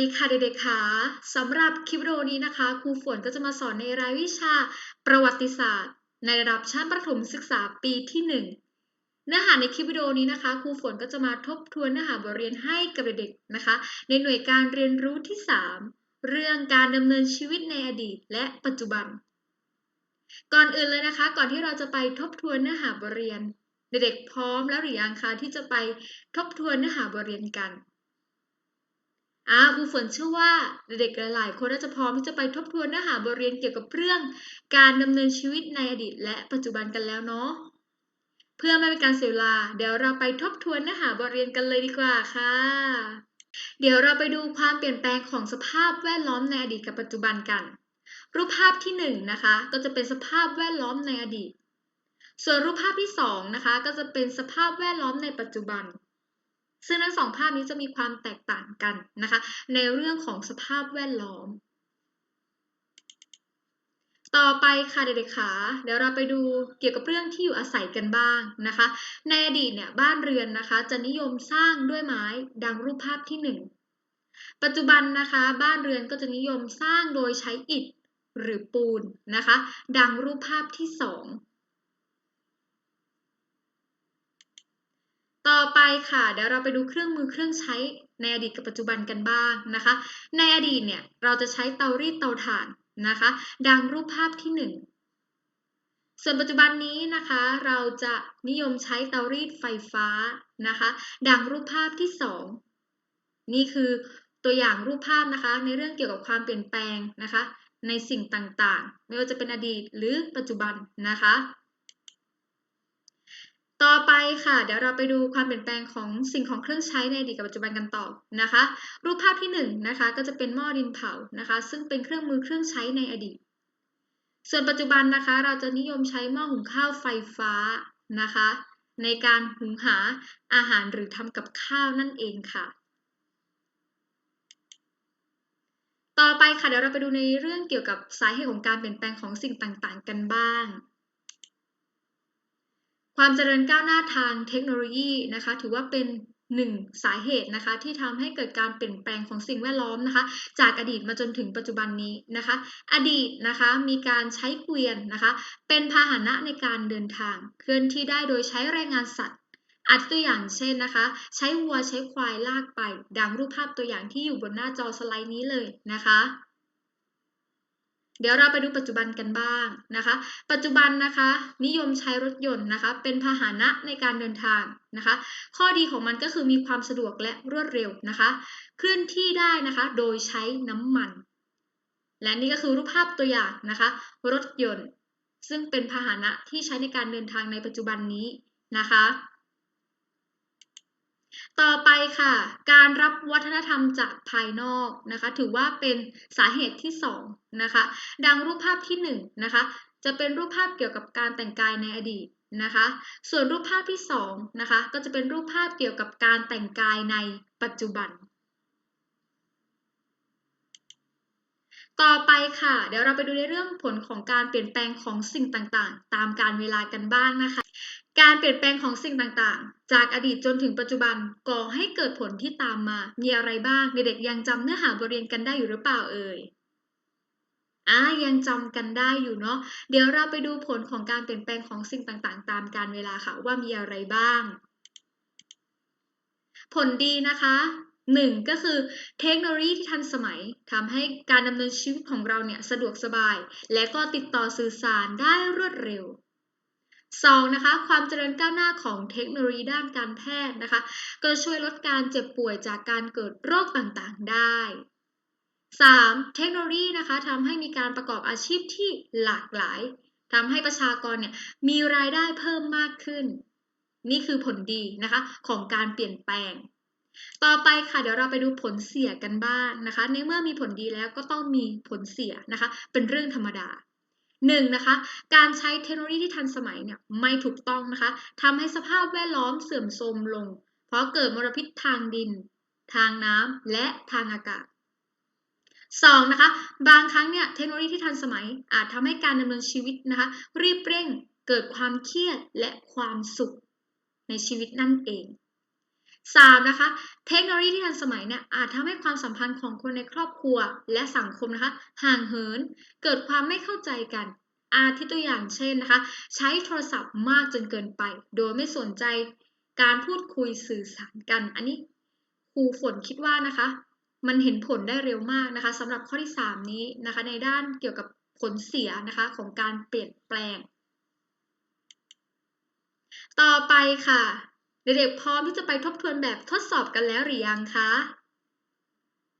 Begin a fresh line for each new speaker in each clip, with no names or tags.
ดีค่ะเด็กๆค่ะสำหรับคลิปวิดีโอนี้นะคะครูฝนก็จะมาสอนในรายวิชาประวัติศาสตร์ ในระดับชั้นประถมศึกษาปีที่ 1 เนื้อหาในคลิปวิดีโอนี้นะคะครูฝนก็จะมาทบทวนเนื้อหาบทเรียนให้กับเด็กๆนะคะ ในหน่วยการเรียนรู้ที่ 3 เรื่องการดำเนินชีวิตในอดีต และปัจจุบัน ก่อนอื่นเลยนะคะ ก่อนที่เราจะไปทบทวนเนื้อหาบทเรียน เด็กๆพร้อมแล้วหรือยังคะที่จะไปทบทวนเนื้อหาบทเรียนกัน อ่าครูฝนเชื่อว่าเด็กๆหลาย ๆ คนน่าจะพร้อมที่จะไปทบทวนเนื้อหาบทเรียนเกี่ยวกับเรื่อง การดำเนินชีวิตในอดีต และปัจจุบันกันแล้วเนาะเพื่อไม่เป็นการเสียเวลา เดี๋ยวเราไปทบทวนเนื้อหาบทเรียนกันเลยดีกว่าค่ะ เดี๋ยวเราไปดูความเปลี่ยนแปลงของสภาพแวดล้อมในอดีตกับปัจจุบันกัน รูปภาพที่1นนะคะ ก็จะเป็นสภาพแวดล้อมในอดีต ส่วนรูปภาพที่2นะคะ ก็จะเป็นสภาพแวดล้อมในปัจจุบัน ซึ่งทั้งสองภาพนี้จะมีความแตกต่างกันนะคะ ในเรื่องของสภาพแวดล้อม ต่อไปค่ะเด็กๆขาเดี๋ยวเราไปดูเกี่ยวกับเรื่องที่อยู่อาศัยกันบ้างนะคะ ในอดีตเนี่ยบ้านเรือนนะคะจะนิยมสร้างด้วยไม้ดังรูปภาพที่ 1 ปัจจุบันนะคะ บ้านเรือนก็จะนิยมสร้างโดยใช้อิฐหรือปูนนะคะ ดังรูปภาพที่ 2 ต่อไปค่ะ เดี๋ยวเราไปดูเครื่องมือเครื่องใช้ในอดีตกับปัจจุบันกันบ้างนะคะ ในอดีตเนี่ยเราจะใช้เตารีดเตาถ่านนะคะ ดังรูปภาพที่ 1 ส่วนปัจจุบันนี้นะคะ เราจะนิยมใช้เตารีดไฟฟ้านะคะ ดังรูปภาพที่ 2 นี่คือตัวอย่างรูปภาพนะคะ ในเรื่องเกี่ยวกับความเปลี่ยนแปลงนะคะ ในสิ่งต่างๆ ไม่ว่าจะเป็นอดีตหรือปัจจุบันนะคะ ต่อไปค่ะ เดี๋ยวเราไปดูความเปลี่ยนแปลงของสิ่งของเครื่องใช้ในอดีตกับปัจจุบันกันต่อนะคะ รูปภาพที่1นนะคะก็จะเป็นหม้อดินเผานะคะ ซึ่งเป็นเครื่องมือเครื่องใช้ในอดีต ส่วนปัจจุบันนะคะเราจะนิยมใช้หม้อหุงข้าวไฟฟ้านะคะ ในการหุงหาอาหารหรือทำกับข้าวนั่นเองค่ะต่อไปค่ะเดี๋ยวเราไปดูในเรื่องเกี่ยวกับสาเหตุของการเปลี่ยนแปลงของสิ่งต่างๆ กันบ้าง ความเจริญก้าวหน้าทางเทคโนโลยีนะคะ ถือว่าเป็นหนึ่งสาเหตุนะคะที่ทำให้เกิดการเปลี่ยนแปลงของสิ่งแวดล้อมนะคะ จากอดีตมาจนถึงปัจจุบันนี้นะคะ อดีตนะคะมีการใช้เกวียนนะคะ เป็นพาหนะในการเดินทาง เคลื่อนที่ได้โดยใช้แรงงานสัตว์อาจตัวอย่างเช่นนะคะ ใช้วัวใช้ควายลากไป ดังรูปภาพตัวอย่างที่อยู่บนหน้าจอสไลด์นี้เลยนะคะ เดี๋ยวเราไปดูปัจจุบันกันบ้างนะคะ ปัจจุบันนะคะ นิยมใช้รถยนต์นะคะ เป็นพาหนะในการเดินทางนะคะ ข้อดีของมันก็คือมีความสะดวกและรวดเร็วนะคะ เคลื่อนที่ได้นะคะโดยใช้น้ำมัน และนี่ก็คือรูปภาพตัวอย่างนะคะ รถยนต์ ซึ่งเป็นพาหนะที่ใช้ในการเดินทางในปัจจุบันนี้นะคะ ต่อไปค่ะ การรับวัฒนธรรมจากภายนอกนะคะ ถือว่าเป็นสาเหตุที่2นะคะ ดังรูปภาพที่1นะคะ จะเป็นรูปภาพเกี่ยวกับการแต่งกายในอดีตนะคะ ส่วนรูปภาพที่2นะคะ ก็จะเป็นรูปภาพเกี่ยวกับการแต่งกายในปัจจุบัน ต่อไปค่ะ เดี๋ยวเราไปดูในเรื่องผลของการเปลี่ยนแปลงของสิ่งต่างๆ ตามการเวลากันบ้างนะคะ การเปลี่ยนแปลงของสิ่งต่างๆ จากอดีตจนถึงปัจจุบันก่อให้เกิดผลที่ตามมา มีอะไรบ้างเด็กๆยังจำเนื้อหาบทเรียนกันได้อยู่หรือเปล่าเอ่ยอ่ายังจำกันได้อยู่เนาะเดี๋ยวเราไปดูผลของการเปลี่ยนแปลงของสิ่งต่างๆ ตามการเวลาค่ะว่ามีอะไรบ้าง ผลดีนะคะหนึ่งก็คือเทคโนโลยีที่ทันสมัยทำให้การดำเนินชีวิตของเราเนี่ยสะดวกสบาย และก็ติดต่อสื่อสารได้รวดเร็ว 2. นะคะความเจริญก้าวหน้าของเทคโนโลยีด้านการแพทย์นะคะ ก็ช่วยลดการเจ็บป่วยจากการเกิดโรคต่างๆได้ 3. เทคโนโลยีนะคะทำให้มีการประกอบอาชีพที่หลากหลายทำให้ประชากรเนี่ยมีรายได้เพิ่มมากขึ้น นี่คือผลดีนะคะของการเปลี่ยนแปลง ต่อไปค่ะเดี๋ยวเราไปดูผลเสียกันบ้างนะคะ ในเมื่อมีผลดีแล้วก็ต้องมีผลเสียนะคะ เป็นเรื่องธรรมดา หนึ่งนะคะการใช้เทคโนโลยีที่ทันสมัยเนี่ยไม่ถูกต้องนะคะทำให้สภาพแวดล้อมเสื่อมโทรมลง เพราะเกิดมลพิษทางดิน ทางน้ำและทางอากาศ 2. นะคะบางครั้งเนี่ยเทคโนโลยีที่ทันสมัยอาจทำให้การดำเนินชีวิตนะคะรีบเร่งเกิดความเครียดและความสุขในชีวิตนั่นเอง 3. นะคะ เทคโนโลยีที่ทันสมัยเนี่ยอาจทำให้ความสัมพันธ์ของคนในครอบครัวและสังคมนะคะ ห่างเหิน เกิดความไม่เข้าใจกัน อาทิตัวอย่างเช่นนะคะ ใช้โทรศัพท์มากจนเกินไป โดยไม่สนใจการพูดคุยสื่อสารกัน อันนี้ครูฝนคิดว่านะคะ มันเห็นผลได้เร็วมากนะคะสำหรับข้อที่ 3 นี้นะคะ ในด้านเกี่ยวกับผลเสียนะคะของการเปลี่ยนแปลง ต่อไปค่ะ เด็กๆพร้อมที่จะไปทบทวนแบบทดสอบกันแล้วหรือยังคะ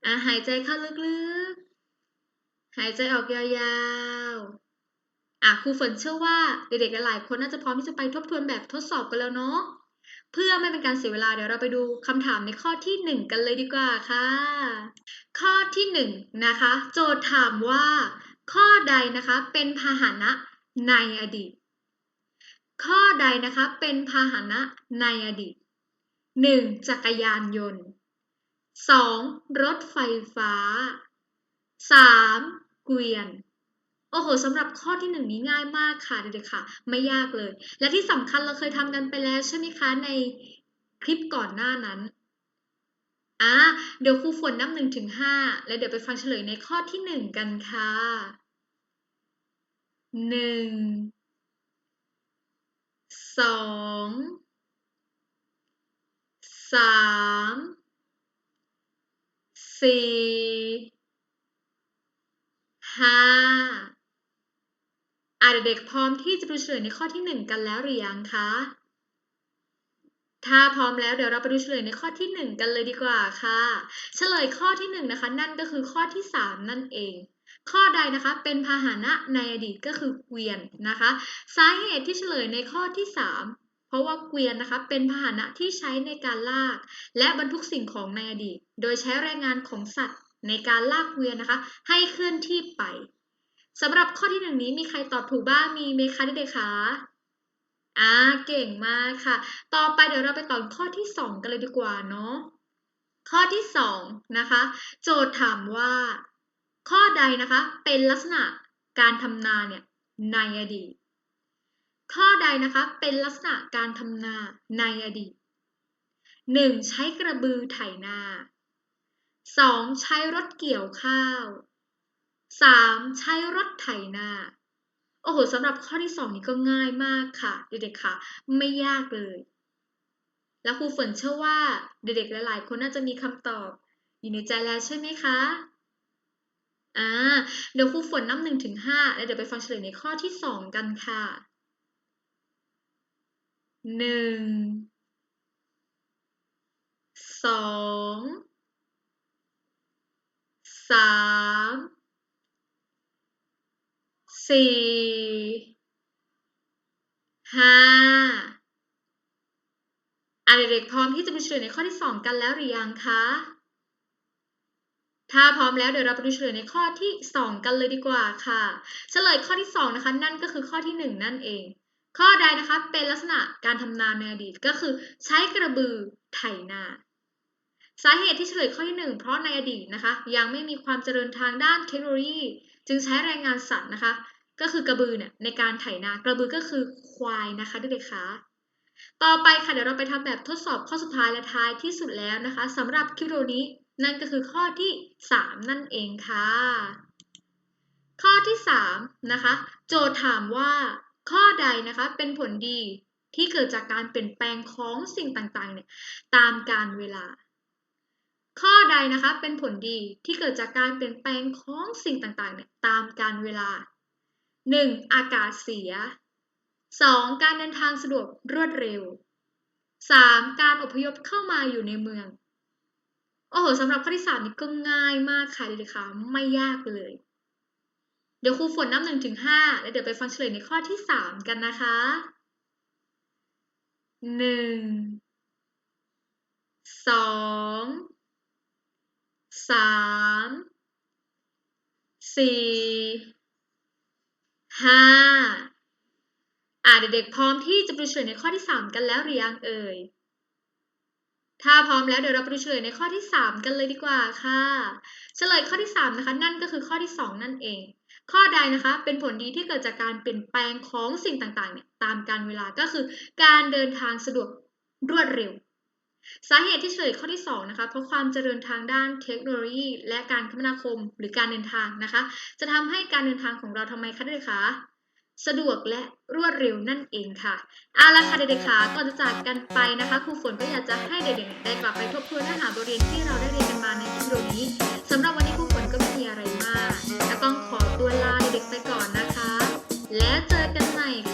อะหายใจเข้าลึกๆ หายใจออกยาวๆ อะครูฝนเชื่อว่าเด็กๆหลายๆคนน่าจะพร้อมที่จะไปทบทวนแบบทดสอบกันแล้วเนาะ เพื่อไม่เป็นการเสียเวลาเดี๋ยวเราไปดูคำถามในข้อที่ 1 กันเลยดีกว่าค่ะ ข้อที่ 1 นะคะ โจทย์ถามว่า ข้อใดนะคะเป็นพาหนะในอดีต ข้อใดนะคะเป็นพาหนะในอดีต 1. จักรยานยนต์ 2. รถไฟฟ้า 3. เกวียน โอ้โหสำหรับข้อที่หนึ่งนี้ง่ายมากค่ะเด็กๆค่ะ ไม่ยากเลย และที่สำคัญเราเคยทำกันไปแล้วใช่ไหมคะในคลิปก่อนหน้านั้นอะเดี๋ยวครูฝนนับหนึ่งถึงห้าแล้วเดี๋ยวไปฟังเฉลยในข้อที่หนึ่งกันค่ะหนึ่ง สองสามสี่ห้าอะเด็กๆพร้อมที่จะดูเฉลยในข้อที่หนึ่งกันแล้วหรือยังคะ ถ้าพร้อมแล้วเดี๋ยวเราไปดูเฉลยในข้อที่หนึ่งกันเลยดีกว่าค่ะ เฉลยข้อที่หนึ่งนะคะ นั่นก็คือข้อที่สามนั่นเอง ข้อใดนะคะเป็นพาหนะในอดีตก็คือเกวียนนะคะ สาเหตุที่เฉลยในข้อที่สามเพราะว่าเกวียนนะคะเป็นพาหนะที่ใช้ในการลาก และบรรทุกสิ่งของในอดีต โดยใช้แรงงานของสัตว์ในการลากเกวียนนะคะ ให้เคลื่อนที่ไปสำหรับข้อที่หนึ่งนี้มีใครตอบถูกบ้างมีไหมคะเด็กๆคะอ่าเก่งมากค่ะ ต่อไปเดี๋ยวเราไปต่อข้อที่สองกันเลยดีกว่าเนาะข้อที่สองนะคะ โจทย์ถามว่า ข้อใดนะคะเป็นลักษณะการทำนาเนี่ยในอดีต ข้อใดนะคะเป็นลักษณะการทำนาในอดีต 1. ใช้กระบือไถนา 2. ใช้รถเกี่ยวข้าว 3. ใช้รถไถนาโอ้โหสำหรับข้อที่ 2 นี้ก็ง่ายมากค่ะ เด็กๆค่ะ ไม่ยากเลย แล้วครูฝนเชื่อว่า เด็กๆหลายๆ คนน่าจะมีคำตอบ อยู่ในใจแล้วใช่ไหมคะ อ่าเดี๋ยวครูฝนนับหนึ่งถึงห้าแล้วเดี๋ยวไปฟังเฉลยในข้อที่สองกันค่ะหนึ่งสองสามสี่ห้าอะเด็กๆพร้อมที่จะไปเฉลยในข้อที่สองกันแล้วหรือยังคะ ถ้าพร้อมแล้วเดี๋ยวเราไปดูเฉลยในข้อที่ 2 กันเลยดีกว่าค่ะ เฉลยข้อที่ 2 นะคะ นั่นก็คือข้อที่ 1 นั่นเอง ข้อใดนะคะเป็นลักษณะการทำนาในอดีตก็คือใช้กระบือไถนาสาเหตุที่เฉลยข้อที่ 1 เพราะในอดีตนะคะ ยังไม่มีความเจริญทางด้านเทคโนโลยี จึงใช้แรงงานสัตว์นะคะ ก็คือกระบือเนี่ยในการไถนากระบือก็คือควายนะคะเด็กๆคะต่อไปค่ะเดี๋ยวเราไปทำแบบทดสอบข้อสุดท้ายและท้ายที่สุดแล้วนะคะสำหรับคลิปวิดีโอนี้ นั่นก็คือข้อที่ 3 นั่นเองค่ะ ข้อที่3นะคะ โจทย์ถามว่าข้อใดนะคะเป็นผลดีที่เกิดจากการเปลี่ยนแปลงของสิ่งต่างๆเนี่ยตามกาลเวลา ข้อใดนะคะเป็นผลดีที่เกิดจากการเปลี่ยนแปลงของสิ่งต่างๆเนี่ยตามกาลเวลา 1. อากาศเสีย 2. การเดินทางสะดวกรวดเร็ว 3. การอพยพเข้ามาอยู่ในเมือง โอ้โหสำหรับข้อที่3นี่ก็ง่ายมากค่ะเด็กๆค่ะไม่ยากเลย เดี๋ยวครูฝนนับหนึ่งถึงห้าแล้วเดี๋ยวไปฟังเฉลยในข้อที่3กันนะคะหนึ่งสองสามสี่ห้าอ่าเด็กๆพร้อมที่จะไปเฉลยในข้อที่3กันแล้วหรือยังเอ่ย ถ้าพร้อมแล้วเดี๋ยวเราไปดูเฉลยในข้อที่ 3 กันเลยดีกว่าค่ะ เฉลยข้อที่ 3 นะคะ นั่นก็คือข้อที่ 2 นั่นเอง ข้อใดนะคะ เป็นผลดีที่เกิดจากการเปลี่ยนแปลงของสิ่งต่างๆเนี่ยตามการเวลาก็คือ การเดินทางสะดวกรวดเร็ว สาเหตุที่เฉลยข้อที่ 2 นะคะ เพราะความเจริญทางด้านเทคโนโลยี และการคมนาคมหรือการเดินทางนะคะ จะทำให้การเดินทางของเราทำไมคะเด็กคะ สะดวกและรวดเร็วนั่นเองค่ะ เอาละค่ะเด็กๆคะก่อนจะจากกันไปนะคะครูฝนก็อยากจะให้เด็กๆได้กลับไปทบทวนเนื้อหาบทเรียนที่เราได้เรียนกันมาในคลิปวิดีโอนี้สำหรับวันนี้ครูฝนก็ไม่มีอะไรมาก แล้วก็ขอตัวลาเด็กๆไปก่อนนะคะ แล้วเจอกันใหม่ค่ะ